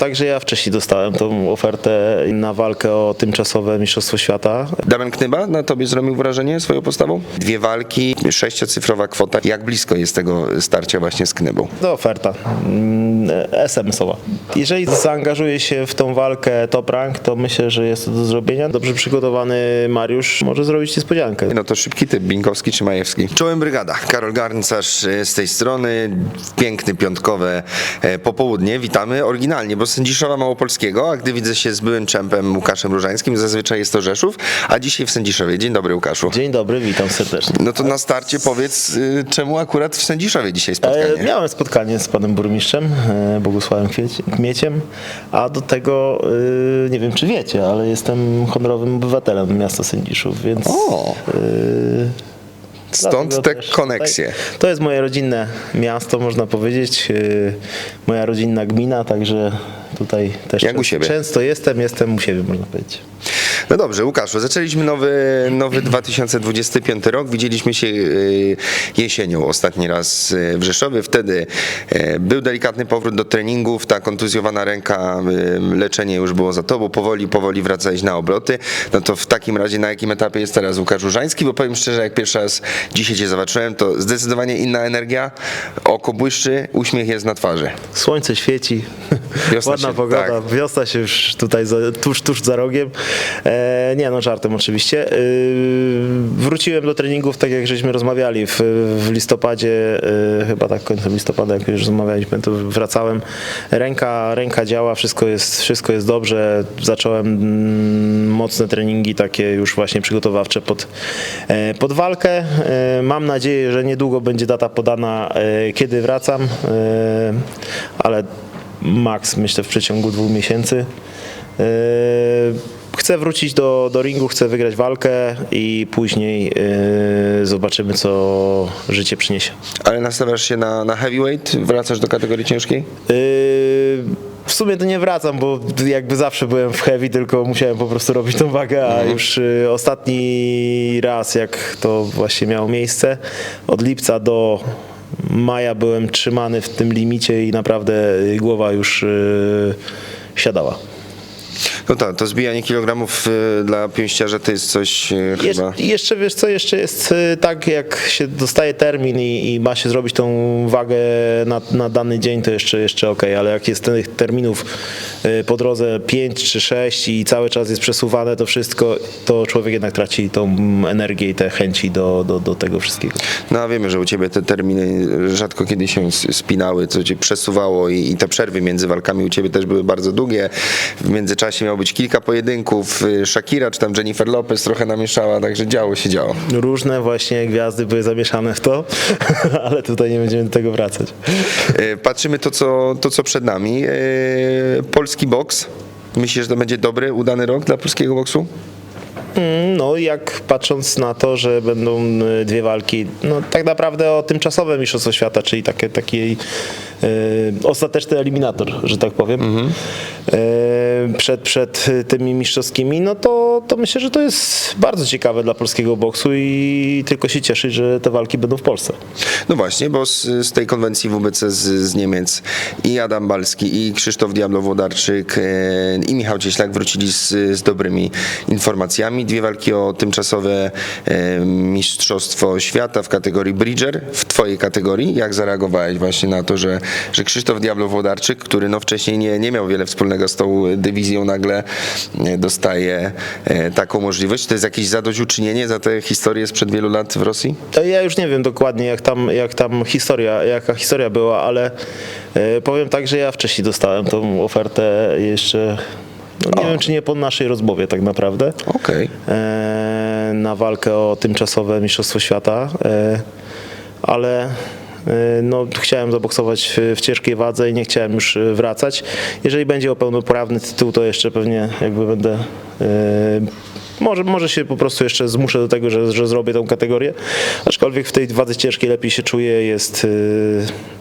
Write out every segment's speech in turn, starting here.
Także ja wcześniej dostałem tą ofertę na walkę o tymczasowe Mistrzostwo Świata. Damian Knyba na tobie zrobił wrażenie swoją postawą? Dwie walki, sześciocyfrowa kwota. Jak blisko jest tego starcia właśnie z Knybą? To oferta mm, SMS-owa. Jeżeli zaangażuje się w tą walkę top rank, to myślę, że jest to do zrobienia. Dobrze przygotowany Mariusz może zrobić niespodziankę. No to szybki typ, Binkowski czy Majewski? Czołem brygada. Karol Garncarz e, z tej strony. Piękne piątkowe e, popołudnie. Witamy oryginalnie, bo z Sędziszowa Małopolskiego, a gdy widzę się z byłym czempem Łukaszem Różańskim, zazwyczaj jest to Rzeszów, a dzisiaj w Sędziszowie. Dzień dobry Łukaszu. Dzień dobry, witam serdecznie. No to na starcie powiedz, y, czemu akurat w Sędziszowie dzisiaj E, spotkanie? Miałem spotkanie z panem burmistrzem e, Bogusławem Kmieciem, a do tego e, nie wiem czy wiecie, ale jestem honorowym obywatelem miasta Sędziszów, więc O. Stąd te koneksje. Tutaj, to jest moje rodzinne miasto, można powiedzieć, e, moja rodzinna gmina, także tutaj też Jak często, często jestem, jestem u siebie, można powiedzieć. No dobrze, Łukaszu, zaczęliśmy nowy, nowy 2025 rok. Widzieliśmy się y, jesienią ostatni raz y, w Rzeszowie. Wtedy y, był delikatny powrót do treningów, ta kontuzjowana ręka, leczenie już było za tobą. Powoli, powoli wracałeś na obroty. No to w takim razie na jakim etapie jest teraz Łukasz Różański? Bo powiem szczerze, jak pierwszy raz dzisiaj cię zobaczyłem, to zdecydowanie inna energia, oko błyszczy, uśmiech jest na twarzy. Słońce świeci, Wiosna ładna się- pogoda, tak. wiosna się już tutaj tuż, tuż za rogiem. E, nie no, żartem oczywiście. E, wróciłem do treningów, tak jak żeśmy rozmawiali w, w listopadzie, e, chyba tak końcem listopada, jak już rozmawialiśmy, to wracałem. Ręka, ręka działa, wszystko jest, wszystko jest dobrze. Zacząłem mm, mocne treningi takie już właśnie przygotowawcze pod, pod walkę. Mam nadzieję, że niedługo będzie data podana, kiedy wracam, ale maks myślę w przeciągu dwóch miesięcy. Chcę wrócić do, do ringu, chcę wygrać walkę i później yy, zobaczymy, co życie przyniesie. Ale nastawiasz się na, na heavyweight? Wracasz do kategorii ciężkiej? Yy, w sumie to nie wracam, bo jakby zawsze byłem w heavy, tylko musiałem po prostu robić tą wagę, a już yy, ostatni raz, jak to właśnie miało miejsce, od lipca do maja byłem trzymany w tym limicie i naprawdę głowa już siadała. No tak, to zbijanie kilogramów y, dla pięściarza to jest coś y, Jesz, chyba... jeszcze wiesz co, jeszcze jest y, tak, jak się dostaje termin i, i ma się zrobić tą wagę na, na dany dzień, to jeszcze, jeszcze ok, ale jak jest tych terminów y, po drodze 5 czy 6 i cały czas jest przesuwane to wszystko, to człowiek jednak traci tą energię i te chęci do, do, do tego wszystkiego. No a wiemy, że u ciebie te terminy rzadko kiedy się spinały, co cię przesuwało i, i te przerwy między walkami u ciebie też były bardzo długie. W międzyczasie miało być kilka pojedynków. y, Shakira czy tam Jennifer Lopez trochę namieszała, także działo się działo. Różne właśnie gwiazdy były zamieszane w to, ale tutaj nie będziemy do tego wracać. Y, Patrzymy to, co, to, co przed nami. Y, Polski boks. Myślisz, że to będzie dobry, udany rok dla polskiego boksu? Mm, No, jak patrząc na to, że będą dwie walki, no tak naprawdę o tymczasowe Mistrzostwo Świata, czyli takie, taki y, ostateczny eliminator, że tak powiem, y, przed, przed tymi mistrzowskimi, no to, to myślę, że to jest bardzo ciekawe dla polskiego boksu i tylko się cieszy, że te walki będą w Polsce. No właśnie, bo z, z tej konwencji WBC z, z Niemiec i Adam Balski, i Krzysztof Diablo-Włodarczyk, e, i Michał Cieślak wrócili z, z dobrymi informacjami. Dwie walki o tymczasowe e, Mistrzostwo Świata w kategorii Bridger, w twojej kategorii. Jak zareagowałeś właśnie na to, że, że Krzysztof Diablo-Włodarczyk, który no wcześniej nie, nie miał wiele wspólnego z tą dywizją, nagle e, dostaje e, taką możliwość? To jest jakieś zadośćuczynienie za tę historię sprzed wielu lat w Rosji? To Ja już nie wiem dokładnie, jak tam, jak tam historia, jaka historia była, ale e, powiem tak, że ja wcześniej dostałem tą ofertę jeszcze, no nie wiem czy nie po naszej rozmowie tak naprawdę, Okej. e, na walkę o tymczasowe Mistrzostwo Świata, e, ale no, chciałem zaboksować w, ciężkiej wadze i nie chciałem już e, wracać. Jeżeli będzie o pełnoprawny tytuł, to jeszcze pewnie jakby będę e, może, może się po prostu jeszcze zmuszę do tego, że, że zrobię tą kategorię, aczkolwiek w tej wadze ciężkiej lepiej się czuję, jest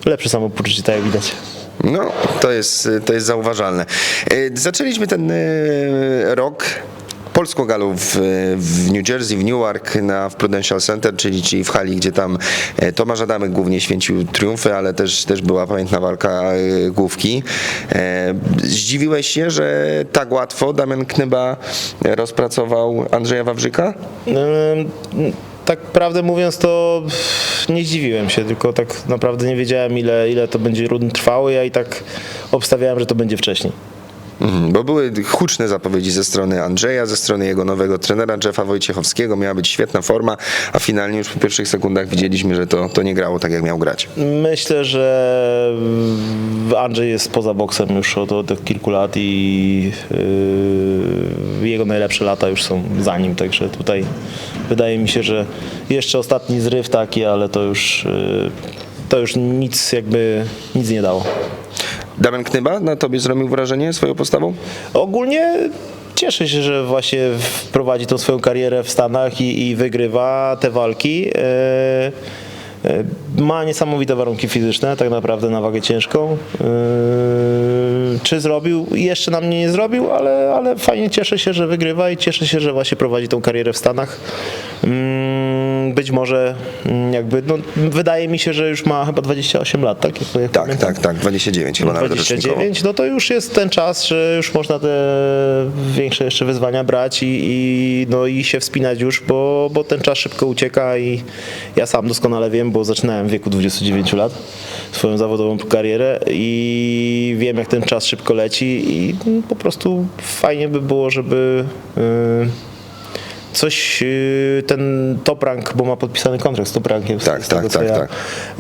e, lepsze samopoczucie, tak jak widać. No, to jest, to jest zauważalne. E, Zaczęliśmy ten e, rok polską galą w, New Jersey, w Newark, na, w Prudential Center, czyli, czyli w hali, gdzie tam e, Tomasz Adamek głównie święcił triumfy, ale też, też była pamiętna walka e, główki. E, Zdziwiłeś się, że tak łatwo Damian Knyba rozpracował Andrzeja Wawrzyka? Tak prawdę mówiąc, to nie zdziwiłem się, tylko tak naprawdę nie wiedziałem, ile, ile to będzie trwało. Ja i tak obstawiałem, że to będzie wcześniej. Mhm, Bo były huczne zapowiedzi ze strony Andrzeja, ze strony jego nowego trenera Jeffa Wojciechowskiego. Miała być świetna forma, a finalnie już po pierwszych sekundach widzieliśmy, że to, to nie grało tak, jak miał grać. Myślę, że Andrzej jest poza boksem już od, od kilku lat i yy, jego najlepsze lata już są za nim, także tutaj wydaje mi się, że jeszcze ostatni zryw taki, ale to już, yy, to już nic jakby nic nie dało. Damian Knyba na tobie zrobił wrażenie swoją postawą? Ogólnie cieszę się, że właśnie prowadzi tą swoją karierę w Stanach i, i wygrywa te walki. E, e, Ma niesamowite warunki fizyczne, tak naprawdę na wagę ciężką. E, Czy zrobił? Jeszcze na mnie nie zrobił, ale, ale fajnie cieszę się, że wygrywa i cieszę się, że właśnie prowadzi tą karierę w Stanach. Być może mm, jakby, no, wydaje mi się, że już ma chyba 28 lat, tak? Tak, pamiętam. tak, tak, 29 chyba nawet rocznikowo. 29, no to już jest ten czas, że już można te większe jeszcze wyzwania brać i, i, no i się wspinać już, bo, bo ten czas szybko ucieka i ja sam doskonale wiem, bo zaczynałem w wieku 29 lat swoją zawodową karierę i wiem jak ten czas szybko leci i po prostu fajnie by było, żeby yy, coś, yy, ten top rank, bo ma podpisany kontrakt z top rankiem, z, Tak, z tak, tego, co tak, ja, tak.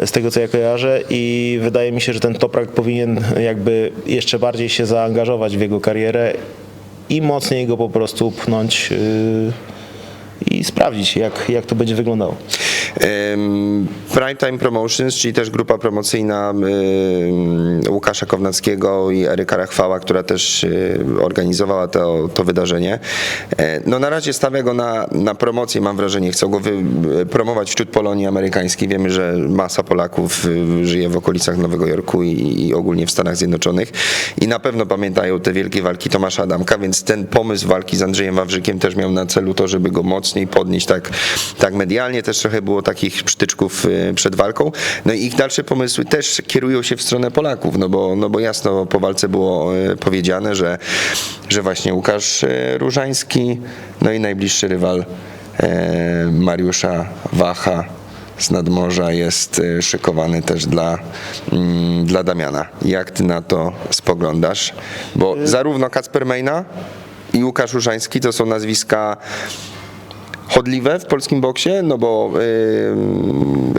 z tego co ja kojarzę i wydaje mi się, że ten Toprak powinien jakby jeszcze bardziej się zaangażować w jego karierę i mocniej go po prostu pchnąć yy, i sprawdzić jak, jak to będzie wyglądało. Primetime Promotions, czyli też grupa promocyjna Łukasza Kownackiego i Eryka Rachwała, która też organizowała to, to wydarzenie. E, No na razie stawia go na, na promocję, mam wrażenie. Chcą go wy, promować wśród Polonii amerykańskiej. Wiemy, że masa Polaków żyje w okolicach Nowego Jorku i, i ogólnie w Stanach Zjednoczonych i na pewno pamiętają te wielkie walki Tomasza Adamka, więc ten pomysł walki z Andrzejem Wawrzykiem też miał na celu to, żeby go mocniej podnieść tak, tak medialnie. Też trochę było takich przytyczków y, przed walką. No i ich dalsze pomysły też kierują się w stronę Polaków, no bo, no bo jasno po walce było y, powiedziane, że, że właśnie Łukasz y, Różański, no i najbliższy rywal Mariusza Wacha z nadmorza jest szykowany też dla, mm, dla Damiana. Jak ty na to spoglądasz? Bo zarówno Kacper Mejna i Łukasz Różański to są nazwiska chodliwe w polskim boksie, no bo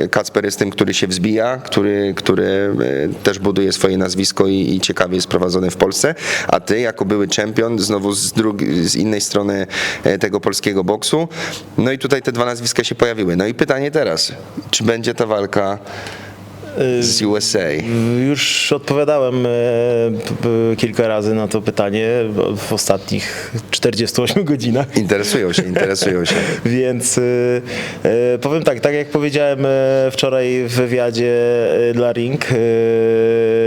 y, Kacper jest tym, który się wzbija, który, który y, też buduje swoje nazwisko i, i ciekawie jest prowadzony w Polsce, a ty jako były czempion znowu z, drugi, z innej strony y, tego polskiego boksu, no i tutaj te dwa nazwiska się pojawiły. No i pytanie teraz, czy będzie ta walka z USA? Już odpowiadałem e, kilka razy na to pytanie w ostatnich 48 godzinach. Interesują się, interesują się. Więc y, y, powiem tak, tak jak powiedziałem wczoraj w wywiadzie dla Ring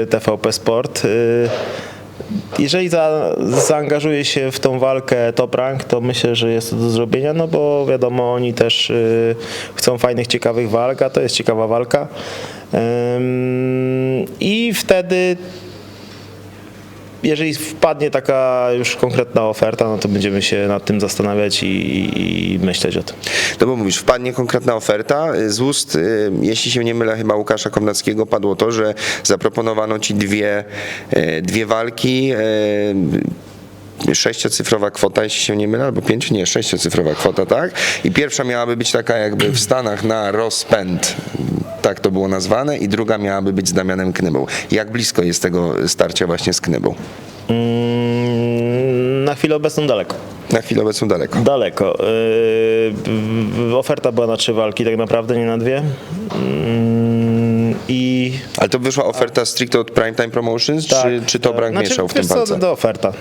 TVP Sport, jeżeli za, zaangażuje się w tą walkę Top Rank, to myślę, że jest to do zrobienia, no bo wiadomo, oni też y, chcą fajnych, ciekawych walk, a to jest ciekawa walka. I wtedy jeżeli wpadnie taka już konkretna oferta, no to będziemy się nad tym zastanawiać i, i, myśleć o tym. No bo mówisz, wpadnie konkretna oferta. Z ust, y, jeśli się nie mylę, chyba Łukasza Komnackiego padło to, że zaproponowano ci dwie, y, dwie walki. Sześciocyfrowa kwota, jeśli się nie mylę, albo pięć, nie, sześciocyfrowa kwota, tak? I pierwsza miałaby być taka jakby w Stanach na rozpęd, tak to było nazwane, i druga miałaby być z Damianem Knybą. Jak blisko jest tego starcia właśnie z Knybą? Mm, Na chwilę obecną daleko. Na chwilę obecną daleko. Daleko. Yy, oferta była na trzy walki, tak naprawdę, nie na dwie. Yy, I Ale to wyszła oferta stricte od Primetime Promotions, czy, czy to Brank znaczy, mieszał w tym co, palce? to oferta.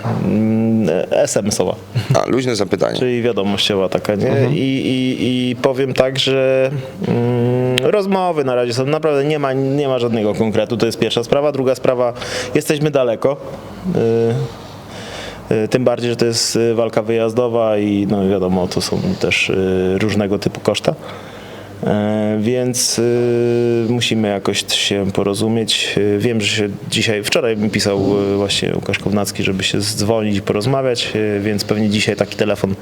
Yy, SMS-owa. A, luźne zapytanie. Czyli wiadomościowa taka, nie? Mhm. I, i, I powiem tak, że mm, rozmowy na razie są naprawdę nie ma, nie ma żadnego konkretu. To jest pierwsza sprawa. Druga sprawa, jesteśmy daleko. E, Tym bardziej, że to jest e, walka wyjazdowa i no wiadomo, to są też e, różnego typu koszta. E, Więc y, musimy jakoś się porozumieć. Y, Wiem, że się dzisiaj, wczoraj mi pisał y, właśnie Łukasz Kownacki, żeby się dzwonić i porozmawiać, więc pewnie dzisiaj taki telefon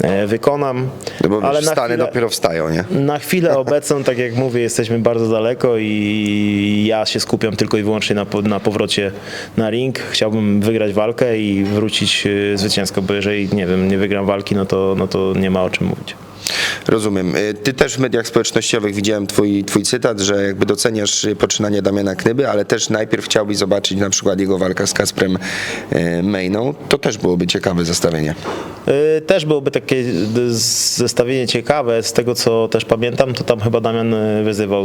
e, wykonam. No bo Ale wiesz, na Stany chwilę- dopiero wstają, nie? na chwilę obecną, tak jak mówię, jesteśmy bardzo daleko i ja się skupiam tylko i wyłącznie na, na powrocie na ring. Chciałbym wygrać walkę i wrócić zwycięsko, bo jeżeli nie wiem, nie wygram walki, no to, no to nie ma o czym mówić. Rozumiem. Y, Ty też w mediach społecznościowych widziałem twój, twój cytat, że jakby doceniasz poczynanie Damiana Knyby, ale też najpierw chciałbyś zobaczyć na przykład jego walkę z Kasprem y, Mejną. To też byłoby ciekawe zestawienie. Y, Też byłoby takie zestawienie ciekawe. Z tego co też pamiętam, to tam chyba Damian wyzywał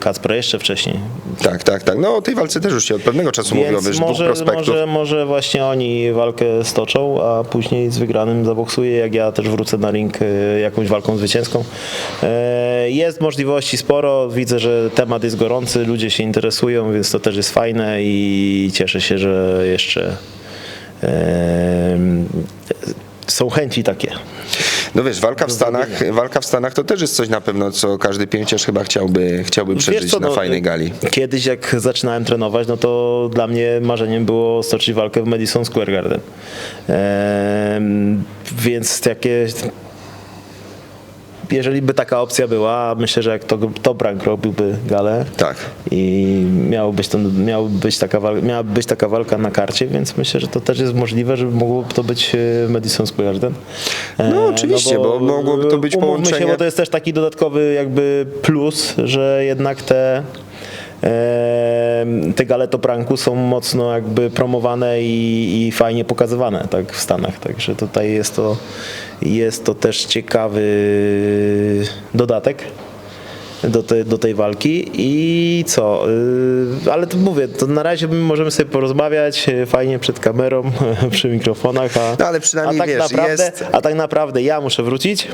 Kacpra jeszcze wcześniej. Tak, tak, tak. No o tej walce też już się od pewnego czasu mówiło, Więc wiesz, dwóch może, może, może właśnie oni walkę stoczą, a później z wygranym zaboksuje, jak ja też wrócę na ring y, jakąś walką zwycięską. E, Jest możliwości sporo, widzę, że temat jest gorący, ludzie się interesują, więc to też jest fajne i cieszę się, że jeszcze em, są chęci takie. No wiesz, walka w Stanach, walka w Stanach to też jest coś na pewno, co każdy pięciarz chyba chciałby, chciałby przeżyć co, na no, fajnej gali. Kiedyś jak zaczynałem trenować, no to dla mnie marzeniem było stoczyć walkę w Madison Square Garden. Ehm, więc takie... Jeżeli by taka opcja była, myślę, że jak to Top Rank robiłby galę Tak. i miało być, być taka walka, miała być taka walka na karcie, więc myślę, że to też jest możliwe, żeby mogłoby to być e, Madison Square Garden. E, No, oczywiście, bo mogłoby to być połączenie- Się, bo to jest też taki dodatkowy jakby plus, że jednak te te gale Top Ranku są mocno jakby promowane i, i fajnie pokazywane tak w Stanach, także tutaj jest to jest to też ciekawy dodatek do, te, do tej walki i co, yy, ale to mówię, to na razie my możemy sobie porozmawiać yy, fajnie przed kamerą, przy mikrofonach, a, No, ale przynajmniej a, tak wiesz, naprawdę, jest- a tak naprawdę ja muszę wrócić,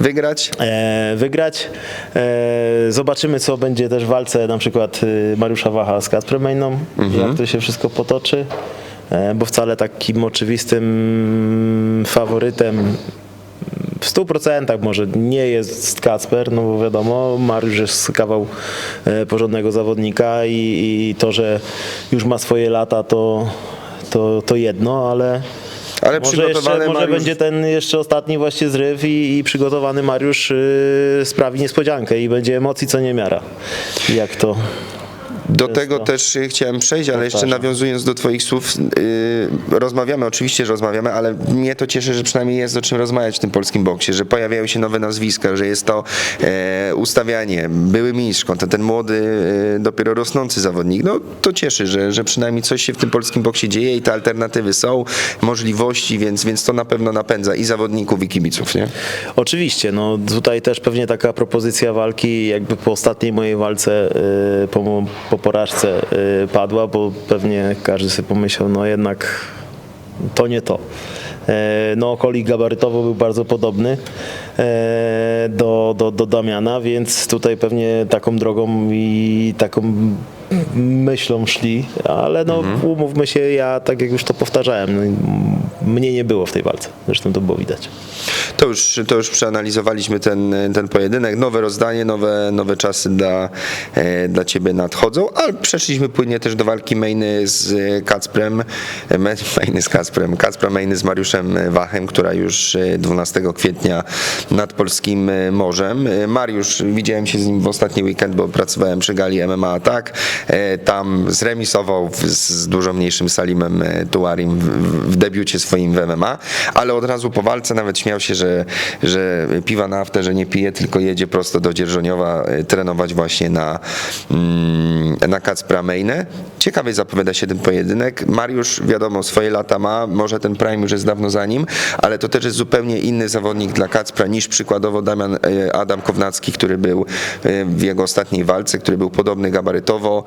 Wygrać? e, wygrać. E, zobaczymy, co będzie też w walce na przykład e, Mariusza Wacha z Kacprem Mejną, jak to się wszystko potoczy, e, bo wcale takim oczywistym faworytem w 100% może nie jest Kacper, no bo wiadomo, Mariusz jest kawał e, porządnego zawodnika i, i to, że już ma swoje lata, to, to, to jedno, ale Ale może, jeszcze, może Mariusz- będzie ten jeszcze ostatni właśnie zryw i, i przygotowany Mariusz y, sprawi niespodziankę i będzie emocji co niemiara. Jak to Do tego to- też chciałem przejść, ale jeszcze Powtarzam. nawiązując do Twoich słów, yy, rozmawiamy, oczywiście, że rozmawiamy, ale mnie to cieszy, że przynajmniej jest o czym rozmawiać w tym polskim boksie, że pojawiają się nowe nazwiska, że jest to e, ustawianie, były mistrz, kontra ten młody, e, dopiero rosnący zawodnik. No to cieszy, że, że przynajmniej coś się w tym polskim boksie dzieje i te alternatywy są, możliwości, więc, więc to na pewno napędza i zawodników, i kibiców, nie? Oczywiście, no tutaj też pewnie taka propozycja walki jakby po ostatniej mojej walce, y, po, po porażce y, padła, bo pewnie każdy sobie pomyślał, no jednak to nie to. E, No kolik gabarytowo był bardzo podobny e, do, do, do Damiana, więc tutaj pewnie taką drogą i taką myślą szli, ale no umówmy się, ja tak jak już to powtarzałem, no, mnie nie było w tej walce, zresztą to było widać. To już, to już przeanalizowaliśmy ten, ten pojedynek. Nowe rozdanie, nowe, nowe czasy dla, e, dla Ciebie nadchodzą, ale przeszliśmy płynnie też do walki Mejny z Kacprem, e, Me- Mejny z Kacprem, Kacpra Mejny z Mariuszem Wachem, która już e, 12 kwietnia nad Polskim e, Morzem. E, Mariusz, widziałem się z nim w ostatni weekend, bo pracowałem przy gali MMA Attack. E, Tam zremisował z dużo mniejszym Salimem e, Tuarim w, debiucie swoim w MMA, ale od razu po walce nawet śmiał się, że, że piwa na afterze nie pije, tylko jedzie prosto do Dzierżoniowa e, trenować właśnie na, mm, na Kacpra Mejnę. Ciekawie zapowiada się ten pojedynek. Mariusz, wiadomo, swoje lata ma, może ten prime już jest dawno za nim, ale to też jest zupełnie inny zawodnik dla Kacpra niż przykładowo Damian, Adam Kownacki, który był w jego ostatniej walce, który był podobny gabarytowo,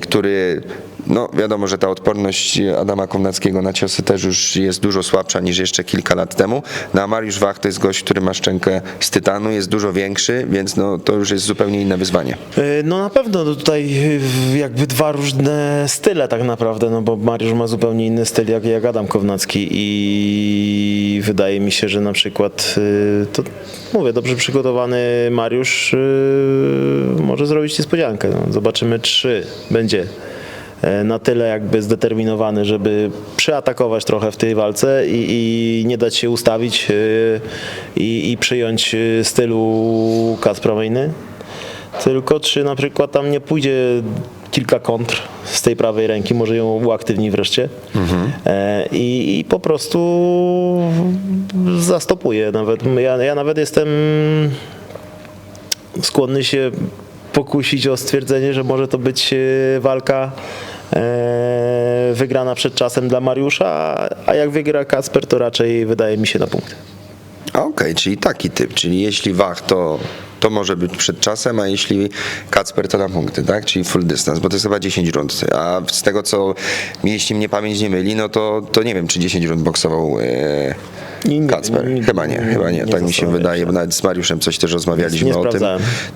który No wiadomo, że ta odporność Adama Kownackiego na ciosy też już jest dużo słabsza niż jeszcze kilka lat temu. No a Mariusz Wach to jest gość, który ma szczękę z tytanu, jest dużo większy, więc no, to już jest zupełnie inne wyzwanie. E, No na pewno no tutaj jakby dwa różne style tak naprawdę, no bo Mariusz ma zupełnie inny styl jak, jak Adam Kownacki i wydaje mi się, że na przykład e, to mówię, dobrze przygotowany Mariusz e, może zrobić niespodziankę. No, zobaczymy czy będzie na tyle jakby zdeterminowany, żeby przeatakować trochę w tej walce i, i nie dać się ustawić e, i, i przyjąć e, stylu Kacpra Wejny. Tylko czy na przykład tam nie pójdzie kilka kontr z tej prawej ręki, może ją uaktywni wreszcie e, i, i po prostu zastopuje nawet. Ja, ja nawet jestem skłonny się pokusić o stwierdzenie, że może to być e, walka e, wygrana przed czasem dla Mariusza, a- jak wygra Kasper, to raczej wydaje mi się na punkt. Okej, czyli taki typ, czyli jeśli Wach to, to może być przed czasem, a jeśli Kacper to na punkty, tak? Czyli full dystans, bo to jest chyba 10 rund. A z tego co, jeśli mnie pamięć nie myli, no to, to nie wiem, czy 10 rund boksował e, Nie, Kacper. nie, nie, chyba nie, chyba nie. tak mi się wydaje, bo nawet z Mariuszem coś też rozmawialiśmy o tym.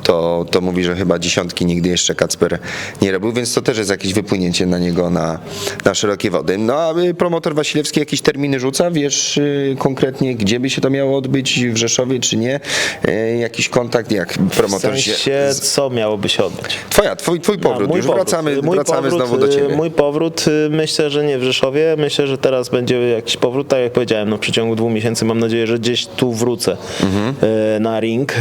To, to mówi, że chyba dziesiątki nigdy jeszcze Kacper nie robił, więc to też jest jakieś wypłynięcie na niego na, na szerokie wody. No a y, promotor Wasilewski jakieś terminy rzuca? Wiesz y, konkretnie, gdzie by się to miało odbyć, w Rzeszowie czy nie? Y, Jakiś kontakt, jak W promotor się... sensie, co miałoby się odbyć? Twoja, twój, twój powrót, mój już wracamy, Mój wracamy powrót, znowu do y, ciebie. Mój powrót, y, myślę, że nie w Rzeszowie. Myślę, że teraz będzie jakiś powrót, tak jak powiedziałem, no w przeciągu dwóch miesięcy mam nadzieję, że gdzieś tu wrócę Mhm. y, na ring.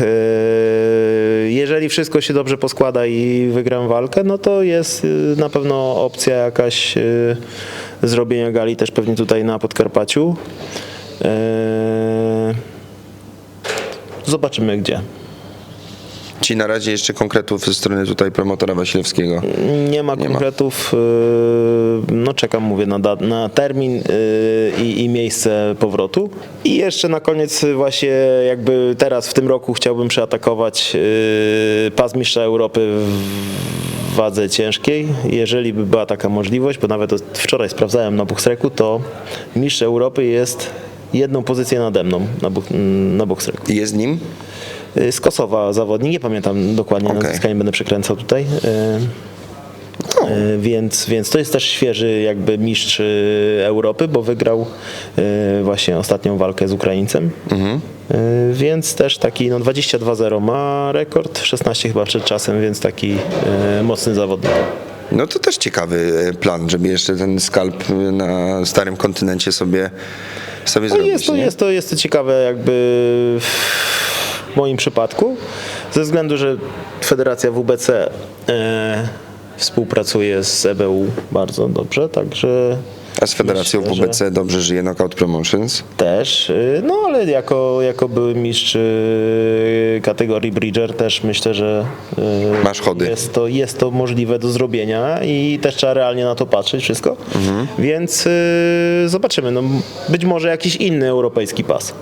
Jeżeli wszystko się dobrze poskłada i wygram walkę, no to jest na pewno opcja jakaś zrobienia gali też pewnie tutaj na Podkarpaciu. Zobaczymy gdzie. Ci na razie jeszcze konkretów ze strony tutaj promotora Wasilewskiego. Nie ma Nie ma. konkretów. yy, No czekam, mówię, na, na termin yy, i, i miejsce powrotu. I jeszcze na koniec właśnie jakby teraz w tym roku chciałbym przeatakować yy, pas mistrza Europy w wadze ciężkiej. Jeżeli by była taka możliwość, bo nawet wczoraj sprawdzałem na Buchstreku, to mistrz Europy jest jedną pozycję nade mną na, buch, na Buchstreku. Jest nim? Y, Z Kosowa zawodnik, nie pamiętam dokładnie Okej. nazwiska, nie będę przekręcał tutaj. Y, y, Więc, więc to jest też świeży jakby mistrz Europy, bo wygrał właśnie ostatnią walkę z Ukraińcem. Y, Więc też taki no 22-0 ma rekord, 16 chyba przed czasem, więc taki mocny zawodnik. No to też ciekawy plan, żeby jeszcze ten skalp na starym kontynencie sobie, sobie No zrobić. jest, to, nie? jest, to, jest to ciekawe jakby w moim przypadku, ze względu, że Federacja WBC e, współpracuje z EBU bardzo dobrze, także A z Federacją myślę, WBC dobrze żyje Knockout Promotions. też, y, no ale jako, jako były mistrz y, kategorii Bridger też myślę, że y, Masz chody. Jest to, jest to możliwe do zrobienia i też trzeba realnie na to patrzeć wszystko, Mhm. więc zobaczymy, no, być może jakiś inny europejski pas.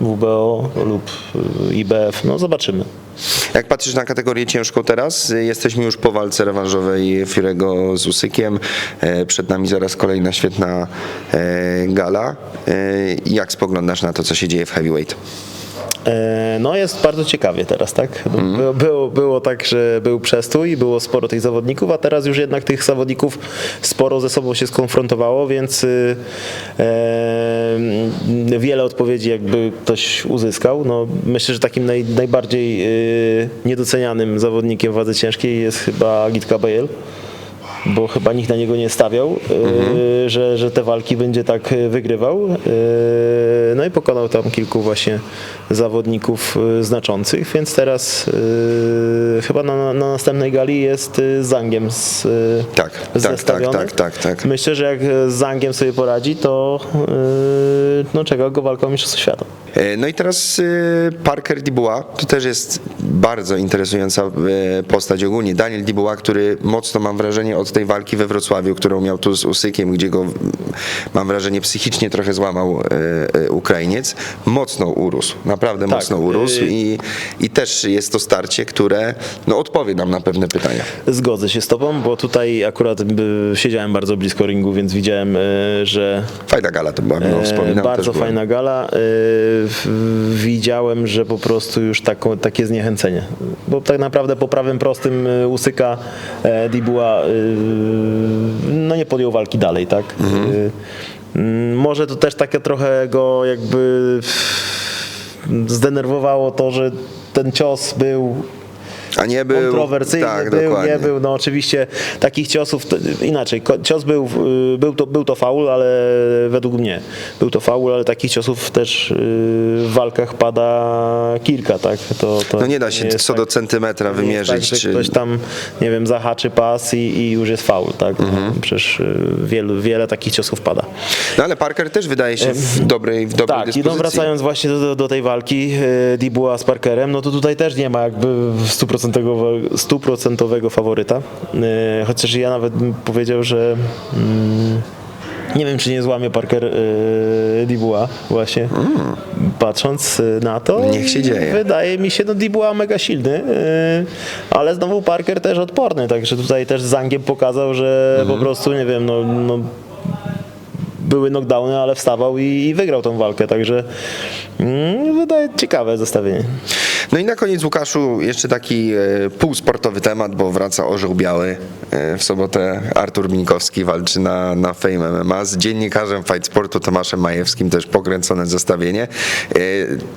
WBO lub y, IBF, no zobaczymy. Jak patrzysz na kategorię ciężką teraz, jesteśmy już po walce rewanżowej Fiorego z Usykiem. E, Przed nami zaraz kolejna świetna e, gala. E, Jak spoglądasz na to, co się dzieje w heavyweight? E, No jest bardzo ciekawie teraz, tak? No, Było, było, było tak, że był przestój, było sporo tych zawodników, a teraz już jednak tych zawodników sporo ze sobą się skonfrontowało, więc y, e, wiele odpowiedzi jakby ktoś uzyskał. No, myślę, że takim naj, najbardziej y, niedocenianym zawodnikiem wadze ciężkiej jest chyba Gitka Bale bo chyba nikt na niego nie stawiał, y, że, że te walki będzie tak y, wygrywał. Y, No i pokonał tam kilku właśnie zawodników znaczących, więc teraz y, chyba na, na następnej gali jest Zangiem z, Tak, tak, tak, tak, tak, tak. Myślę, że jak z Zangiem sobie poradzi, to no, czeka go walka o Mistrzostwo Świata. E, No i teraz e, Parker Dubois, to też jest bardzo interesująca e, postać ogólnie. Daniel Dubois, który mocno mam wrażenie od tej walki we Wrocławiu, którą miał tu z Usykiem, gdzie go mam wrażenie, psychicznie trochę złamał Ukrainiec. Mocno urósł, naprawdę Tak, mocno urósł i, i też jest to starcie, które no, odpowie nam na pewne pytania. Zgodzę się z tobą, bo tutaj akurat siedziałem bardzo blisko ringu, więc widziałem, że Fajna gala to była, E, wspominam. Bardzo też byłem. fajna gala. Widziałem, że po prostu już taką, takie zniechęcenie. Bo tak naprawdę po prawym prostym e, Usyka e, Dibuła e, no nie podjął walki dalej, tak? E, m, Może to też takie trochę go jakby zdenerwowało to, że ten cios był A nie był... kontrowersyjny tak, był, dokładnie. nie był. No oczywiście takich ciosów, inaczej, cios był, y, był, to, był to faul, ale według mnie był to faul, ale takich ciosów też y, w walkach pada kilka, tak? To, to No nie da się jest co do tak- centymetra nie jest wymierzyć. Tak, czy... ktoś tam, nie wiem, zahaczy pas i, i już jest faul, tak? No, Mhm. Przecież y, wielu, wiele takich ciosów pada. No ale Parker też wydaje się w dobrej, w dobrej Tak, i dyspozycji. no wracając właśnie do, do tej walki Dibuła z Parkerem, no to tutaj też nie ma jakby stuprocentowego, stuprocentowego faworyta. E, Chociaż ja nawet bym powiedział, że mm, nie wiem, czy nie złamie Parker e, Dibuła właśnie. Patrząc e, na to, Mm. Niech się dzieje. wydaje mi się, no Dibuła mega silny, ale znowu Parker też odporny, także tutaj też Zangiem pokazał, że Mhm. po prostu, nie wiem, no, no były knockdowny, ale wstawał i, i wygrał tą walkę, także mm, wydaje ciekawe zestawienie. No i na koniec Łukaszu jeszcze taki e, półsportowy temat, bo wraca Orzeł Biały. E, w sobotę Artur Minkowski walczy na, na Fame MMA z dziennikarzem Fight Sportu Tomaszem Majewskim, też pokręcone zestawienie. E,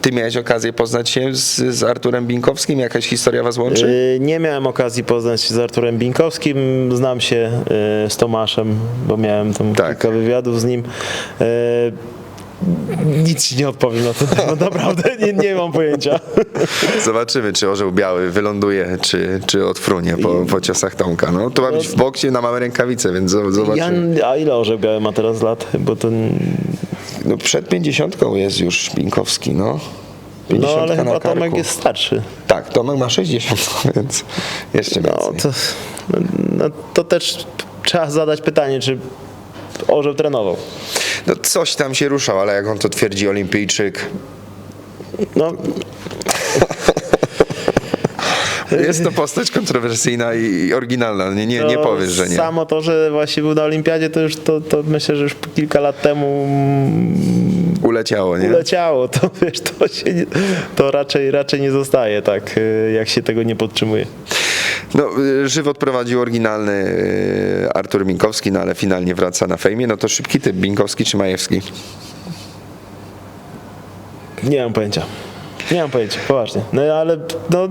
ty miałeś okazję poznać się z, z Arturem Binkowskim? Jakaś historia was łączy? Nie miałem okazji poznać się z Arturem Binkowskim, znam się z Tomaszem, bo miałem tam Tak. kilka wywiadów z nim. Nic ci nie odpowiem na ten temat, naprawdę nie, nie mam pojęcia. Zobaczymy, czy Orzeł Biały wyląduje, czy, czy odfrunie po, po ciosach Tomka. No, to ma być w boksie na małe rękawice, więc zo- zobaczymy. Jan, a ile Orzeł Biały ma teraz lat? Bo to, No, przed pięćdziesiątką jest już Binkowski, no. no 50 ale chyba Tomek karku. jest starszy. Tak, Tomek ma 60, więc jeszcze No więcej. to, no, no, to też trzeba zadać pytanie, czy Orzeł trenował. No, coś tam się ruszał, ale jak on to twierdzi, olimpijczyk. No, Jest to postać kontrowersyjna i oryginalna, nie, nie, nie to powiesz, że nie. Samo to, że właśnie był na olimpiadzie, to już to, to myślę, że już kilka lat temu mm, Uleciało, nie? uleciało. To wiesz, to, się to raczej, raczej nie zostaje tak, y, jak się tego nie podtrzymuje. No, y, żywot prowadził oryginalny y, Artur Minkowski, no ale finalnie wraca na fejmie. No to szybki typ, Binkowski czy Majewski? Nie mam pojęcia. Nie mam pojęcia, poważnie. No ale no,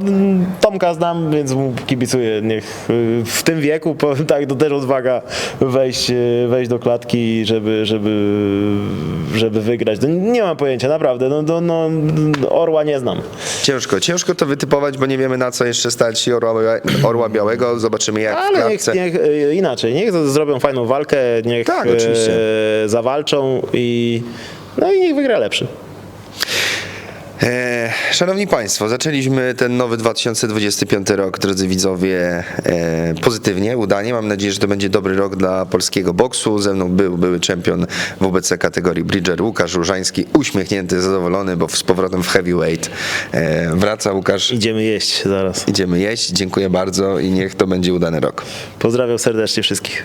Tomka znam, więc mu kibicuję. Niech y, w tym wieku, powiem tak, to też odwaga wejść, y, wejść do klatki, żeby, żeby, żeby wygrać. No, nie mam pojęcia, naprawdę. No, no, no, Orła nie znam. Ciężko, ciężko to wytypować, bo nie wiemy na co jeszcze stać Orła, Orła Białego. Zobaczymy jak w Ale niech, klatce. niech y, inaczej, niech zrobią fajną walkę, niech Tak, zawalczą i no i niech wygra lepszy. E, Szanowni Państwo, zaczęliśmy ten nowy 2025 rok, drodzy widzowie, e, pozytywnie, udanie. Mam nadzieję, że to będzie dobry rok dla polskiego boksu. Ze mną był były czempion WBC kategorii Bridger Łukasz Różański, uśmiechnięty, zadowolony, bo z powrotem w heavyweight e, wraca Łukasz. Idziemy jeść zaraz. Idziemy jeść. Dziękuję bardzo i niech to będzie udany rok. Pozdrawiam serdecznie wszystkich.